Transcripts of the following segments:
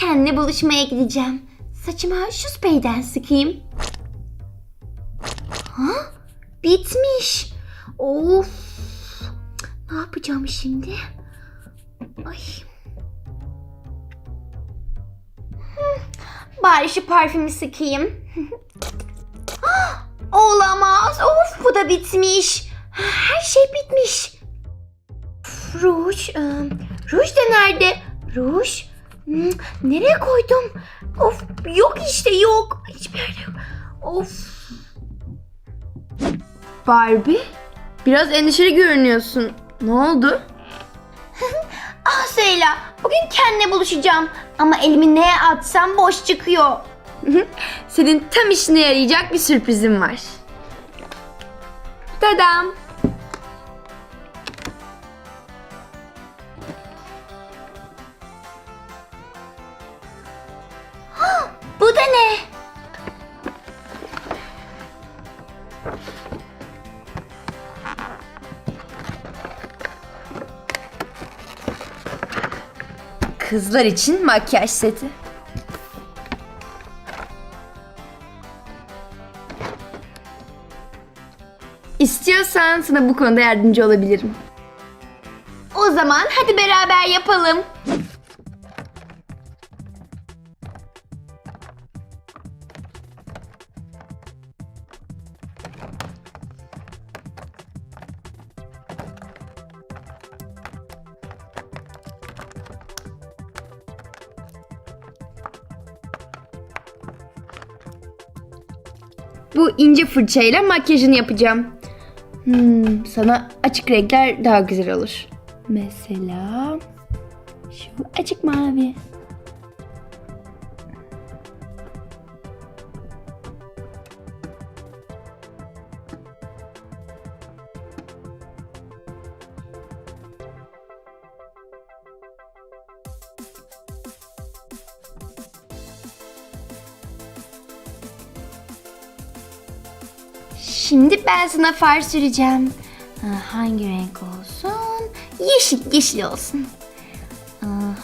Kendine buluşmaya gideceğim. Saçıma şu spreyden sıkayım. Ha? Bitmiş. Of. Ne yapacağım şimdi? Ay. Bari şu parfümü sıkayım. Olamaz. Of bu da bitmiş. Her şey bitmiş. Ruj. e, Ruj da nerede? Ruj. Hmm, nereye koydum? Of yok işte yok. Hiçbir yerde yok. Of. Barbie, biraz endişeli görünüyorsun. Ne oldu? Ah Süheyla bugün kendine buluşacağım. Ama elimi neye atsam boş çıkıyor. Senin tam işine yarayacak bir sürprizim var. Tadam. Kızlar için makyaj seti. İstiyorsan sana bu konuda yardımcı olabilirim. O zaman hadi beraber yapalım. Bu ince fırçayla makyajını yapacağım. Hmm, sana açık renkler daha güzel olur. Mesela şu açık mavi. Şimdi ben sana far süreceğim. Hangi renk olsun? Yeşil, yeşil olsun.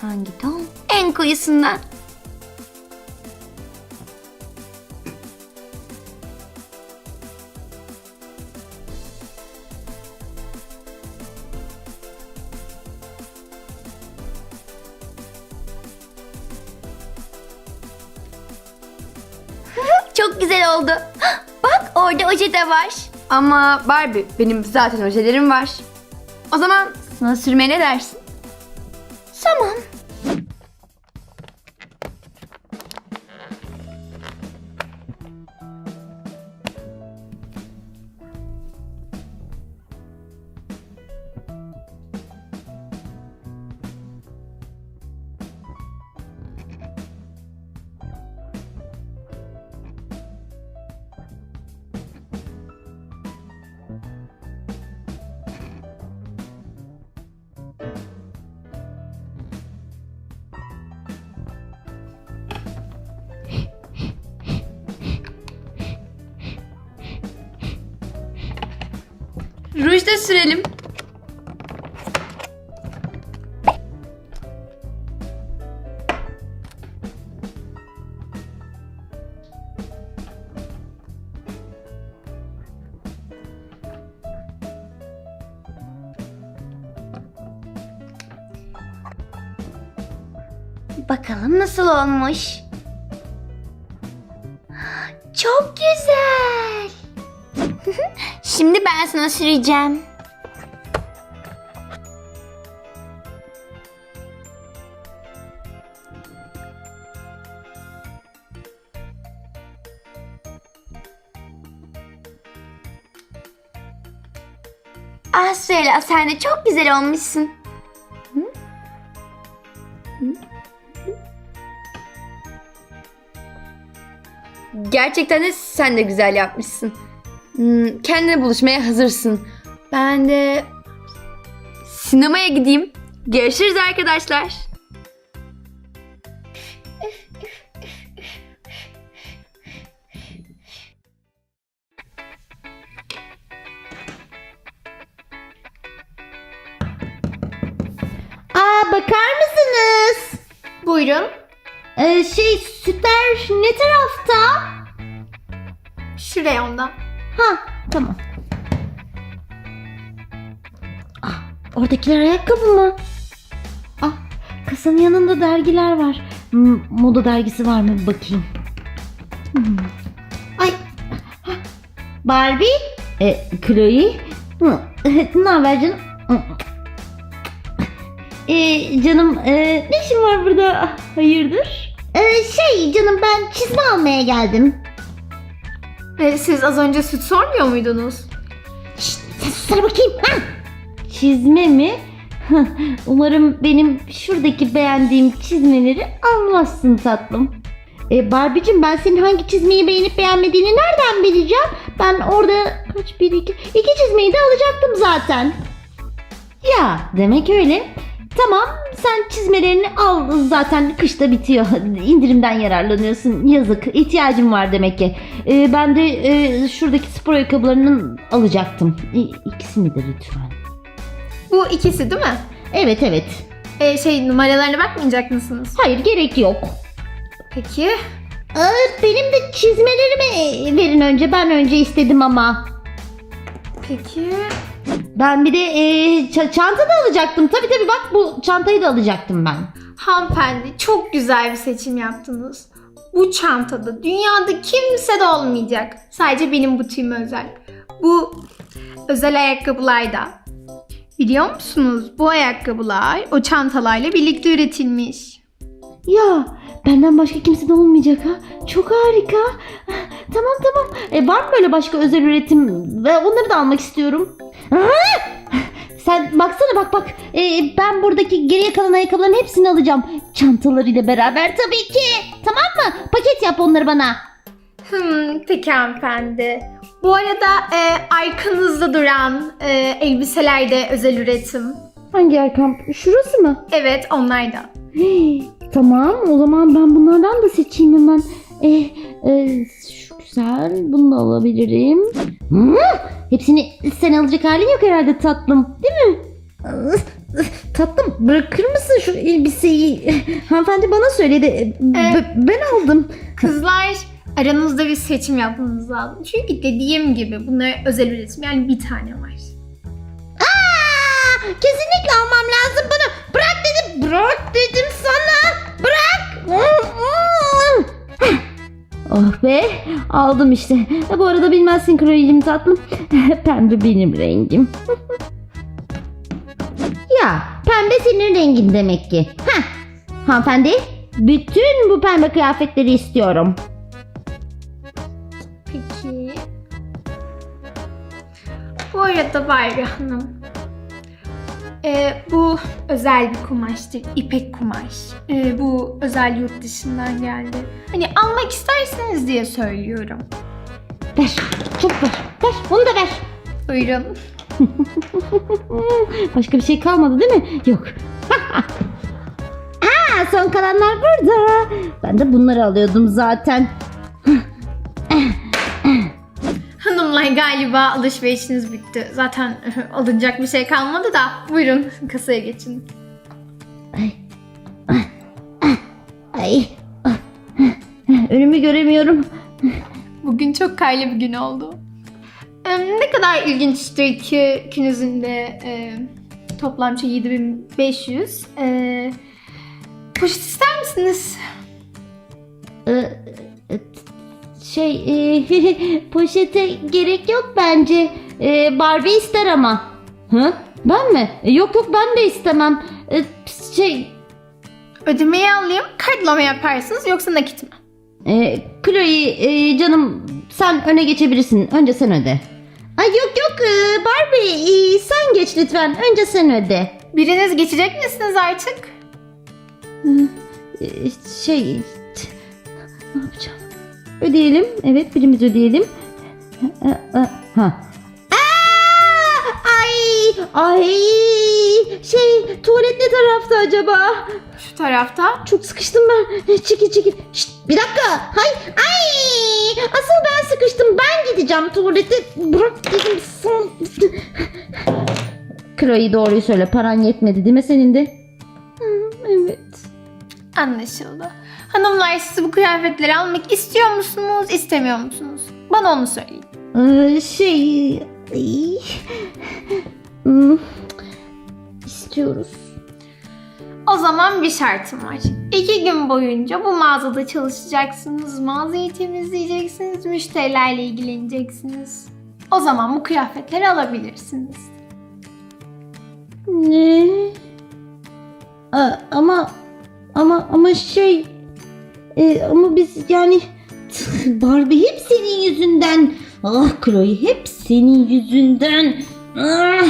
Hangi ton? En koyusundan. Çok güzel oldu. Orada oje de var. Ama Barbie benim zaten ojelerim var. O zaman sana sürmeye ne dersin? Tamam. Ruj da sürelim. Bakalım nasıl olmuş. Çok güzel. Şimdi ben sana süreceğim. Ah Süheyla sen de çok güzel olmuşsun. Gerçekten de sen de güzel yapmışsın. Hmm, kendine buluşmaya hazırsın. Ben de sinemaya gideyim. Görüşürüz arkadaşlar. Aa bakar mısın kız. Buyurun. Ee, şey sütler ne tarafta? Şuraya ondan. Ha tamam. Ah, oradakiler ayakkabı mı? Ah, kasanın yanında dergiler var. M- moda dergisi var mı bakayım. Hmm. Ay. Barbie, e, Chloe. Ne haber canım? E, canım e, ne işin var burada? Ah, Hayırdır? E, şey canım ben çizme almaya geldim. E, siz az önce süt sormuyor muydunuz? Şşt, sen susar bakayım. Ha? Çizme mi? Umarım benim şuradaki beğendiğim çizmeleri almazsın tatlım. E, Barbie'cim ben senin hangi çizmeyi beğenip beğenmediğini nereden bileceğim? Ben orada kaç bir iki, iki çizmeyi de alacaktım zaten. Ya demek öyle. Tamam sen çizmelerini al zaten kışta bitiyor. İndirimden yararlanıyorsun. Yazık ihtiyacım var demek ki. Ee, ben de e, şuradaki spor ayakkabılarının alacaktım. İ- İkisini de lütfen. Bu ikisi değil mi? Evet evet. E, şey numaralarına bakmayacak mısınız? Hayır gerek yok. Peki. Aa, benim de çizmelerimi verin önce. Ben önce istedim ama. Peki. Ben bir de e, ça- çanta da alacaktım. Tabii tabii bak bu çantayı da alacaktım ben. Hanımefendi çok güzel bir seçim yaptınız. Bu çantada dünyada kimse de olmayacak. Sadece benim butiğime özel. Bu özel ayakkabılar da. Biliyor musunuz bu ayakkabılar o çantalarla birlikte üretilmiş. Ya benden başka kimse de olmayacak ha. Çok harika. Tamam tamam. E, var mı böyle başka özel üretim? Ve onları da almak istiyorum. Sen baksana bak bak. E, ben buradaki geriye kalan ayakkabıların hepsini alacağım. Çantalarıyla beraber tabii ki. Tamam mı? Paket yap onları bana. Hmm, peki hanımefendi. Bu arada e, arkanızda duran e, elbiseler de özel üretim. Hangi arkam? Şurası mı? Evet onlar da. Tamam o zaman ben bunlardan da seçeyim hemen. Eh, eh, şu güzel bunu da alabilirim. Hmm, hepsini sen alacak halin yok herhalde tatlım değil mi? Tatlım bırakır mısın şu elbiseyi? Hanımefendi bana söyledi. B- ben aldım. Kızlar aranızda bir seçim yapmanız lazım. Çünkü dediğim gibi bunlar özel üretim yani bir tane var. Aa, kesinlikle almam Oh be aldım işte. E, bu arada bilmezsin Kroyicim tatlım. pembe benim rengim. ya pembe senin rengin demek ki. Heh. Hanımefendi bütün bu pembe kıyafetleri istiyorum. Peki. Bu arada Barbie Hanım. E, bu özel bir kumaştır. İpek kumaş. E, bu özel yurt dışından geldi. Hani almak isterseniz diye söylüyorum. Ver çok ver. Ver onu da ver. Buyurun. Başka bir şey kalmadı değil mi? Yok. Aa, son kalanlar burada. Ben de bunları alıyordum zaten. Galiba alışverişiniz bitti. Zaten alınacak bir şey kalmadı da. Buyurun kasaya geçin. Ay. Önümü göremiyorum. Bugün çok karlı bir gün oldu. Ne kadar ilginçtir ki ikinizin de e, toplam şey 7500. Ee, poşet ister misiniz? Şey e, poşete gerek yok bence. Ee, Barbie ister ama. Hı? Ben mi? E, Yok yok ben de istemem. Ee, şey Ödemeyi alayım. Kartla mı yaparsınız yoksa nakit mi? e, Chloe e, canım sen öne geçebilirsin. Önce sen öde. Ay yok yok e, Barbie e, sen geç lütfen. Önce sen öde. Biriniz geçecek misiniz artık? E, şey ne yapacağım? Ödeyelim. Evet birimiz ödeyelim. Ha. ha. Aa! Ay! Ay! Şey tuvalet ne tarafta acaba? Şu tarafta. Çok sıkıştım ben. Çekil çekil. Şşt, bir dakika. Hay. Ay! Asıl ben sıkıştım. Ben gideceğim tuvalete. Bırak dedim. Son... Chloe doğruyu söyle. Paran yetmedi değil mi senin de? Hı, evet. Anlaşıldı. Hanımlar siz bu kıyafetleri almak istiyor musunuz, istemiyor musunuz? Bana onu söyleyin. Ee, şey... ay, hmm, istiyoruz. O zaman bir şartım var. İki gün boyunca bu mağazada çalışacaksınız, mağazayı temizleyeceksiniz, müşterilerle ilgileneceksiniz. O zaman bu kıyafetleri alabilirsiniz. Ne? Aa, ama ama ama şey e, ama biz yani Barbie hep senin yüzünden. Ah Chloe hep senin yüzünden. Ah,